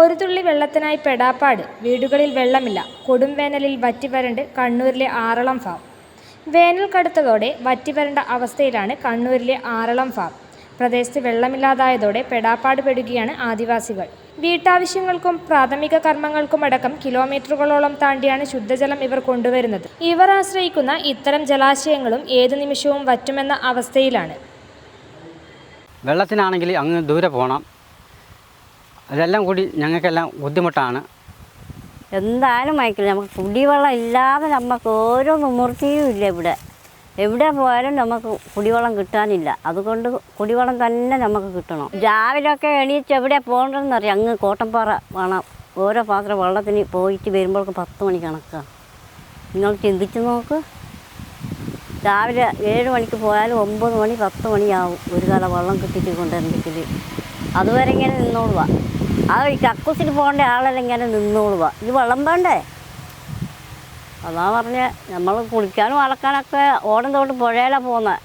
ഒരു തുള്ളി വെള്ളത്തിനായി പെടാപ്പാട്. വീടുകളിൽ വെള്ളമില്ല. കൊടും വേനലിൽ വറ്റിവരണ്ട് കണ്ണൂരിലെ ആറളം ഫാം വേനൽ കടുത്തതോടെ വറ്റിവരണ്ട അവസ്ഥയിലാണ് കണ്ണൂരിലെ ആറളം ഫാം പ്രദേശത്ത് വെള്ളമില്ലാതായതോടെ പെടാപ്പാട് പെടുകയാണ് ആദിവാസികൾ. വീട്ടാവശ്യങ്ങൾക്കും പ്രാഥമിക കർമ്മങ്ങൾക്കുമടക്കം കിലോമീറ്ററുകളോളം താണ്ടിയാണ് ശുദ്ധജലം ഇവർ കൊണ്ടുവരുന്നത്. ഇവർ ആശ്രയിക്കുന്ന ഇത്തരം ജലാശയങ്ങളും ഏതു നിമിഷവും വറ്റുമെന്ന അവസ്ഥയിലാണ്. വെള്ളത്തിനാണെങ്കിൽ അങ്ങ് ദൂരെ പോകണം അതെല്ലാം കൂടി ഞങ്ങൾക്കെല്ലാം ബുദ്ധിമുട്ടാണ്. എന്തായാലും മയക്കില്ല. നമുക്ക് കുടിവെള്ളം ഇല്ലാതെ നമുക്ക് ഓരോ നിവൃത്തിയും ഇല്ല ഇവിടെ. എവിടെ പോയാലും നമുക്ക് കുടിവെള്ളം കിട്ടാനില്ല. അതുകൊണ്ട് കുടിവെള്ളം തന്നെ നമുക്ക് കിട്ടണം. രാവിലെ ഒക്കെ എണീച്ച് എവിടെ പോകേണ്ടതെന്നറിയാം. അങ്ങ് കോട്ടപ്പാറ വേണം. ഓരോ പാത്രം വെള്ളത്തിന് പോയിട്ട് വരുമ്പോഴേക്ക് പത്ത് മണി കണക്കാണ് നിങ്ങൾ ചിന്തിച്ച് നോക്ക്. രാവിലെ ഏഴ് മണിക്ക് പോയാലും ഒമ്പത് മണി പത്ത് മണിയാവും ഒരു കാല വെള്ളം കിട്ടിയിട്ട് കൊണ്ടുവരണ്ടെങ്കിൽ അതുവരെ ഇങ്ങനെ നിന്നോളുക ആ ഈ കക്കൂസിന് പോകേണ്ട ആളെല്ലാം ഇങ്ങനെ നിന്നോളുക ഇത് വെള്ളം വേണ്ടേ? അതാ പറഞ്ഞ നമ്മൾ കുളിക്കാനും അളക്കാനൊക്കെ ഓടം തോട്ട് പുഴയിലാണ് പോകുന്നത്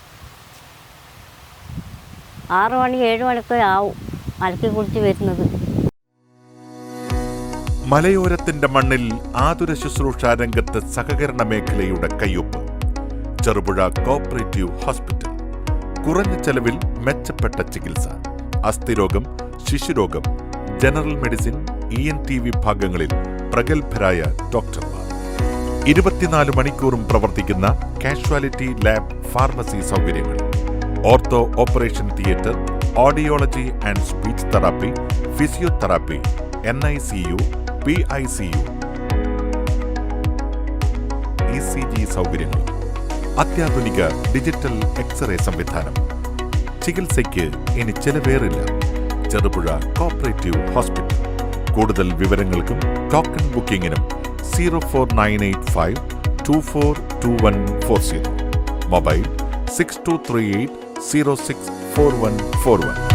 ആറു മണി ഏഴ് മണിക്ക് ആവും അലക്കി കുളിച്ച് വരുന്നത്. മലയോരത്തിന്റെ മണ്ണിൽ ആതുര ശുശ്രൂഷ രംഗത്ത് സഹകരണ മേഖലയുടെ കയ്യൊപ്പ്. Cherupuzha cooperative hospital. കുറഞ്ഞ ചെലവിൽ മെച്ചപ്പെട്ട ചികിത്സ. അസ്ഥിരോഗം ശിശുരോഗം general medicine E N T വിഭാഗങ്ങളിൽ പ്രഗത്ഭരായ ഡോക്ടർമാർ. ഇരുപത്തിനാല് മണിക്കൂറും പ്രവർത്തിക്കുന്ന കാഷ്വാലിറ്റി ലാബ് ഫാർമസി സൗകര്യങ്ങൾ. Ortho operation theatre audiology and speech therapy physiotherapy N I C U P I C U. E C G സൗകര്യങ്ങളും. അത്യാധുനിക ഡിജിറ്റൽ എക്സ്റേ സംവിധാനം. ചികിത്സയ്ക്ക് ഇനി ചെലവേറില്ല ചെറുപുഴ കോപ്പറേറ്റീവ് ഹോസ്പിറ്റൽ കൂടുതൽ വിവരങ്ങൾക്കും token ബുക്കിംഗിനും zero four nine eight five two four two one four zero. Mobile six two three eight zero six four one four one.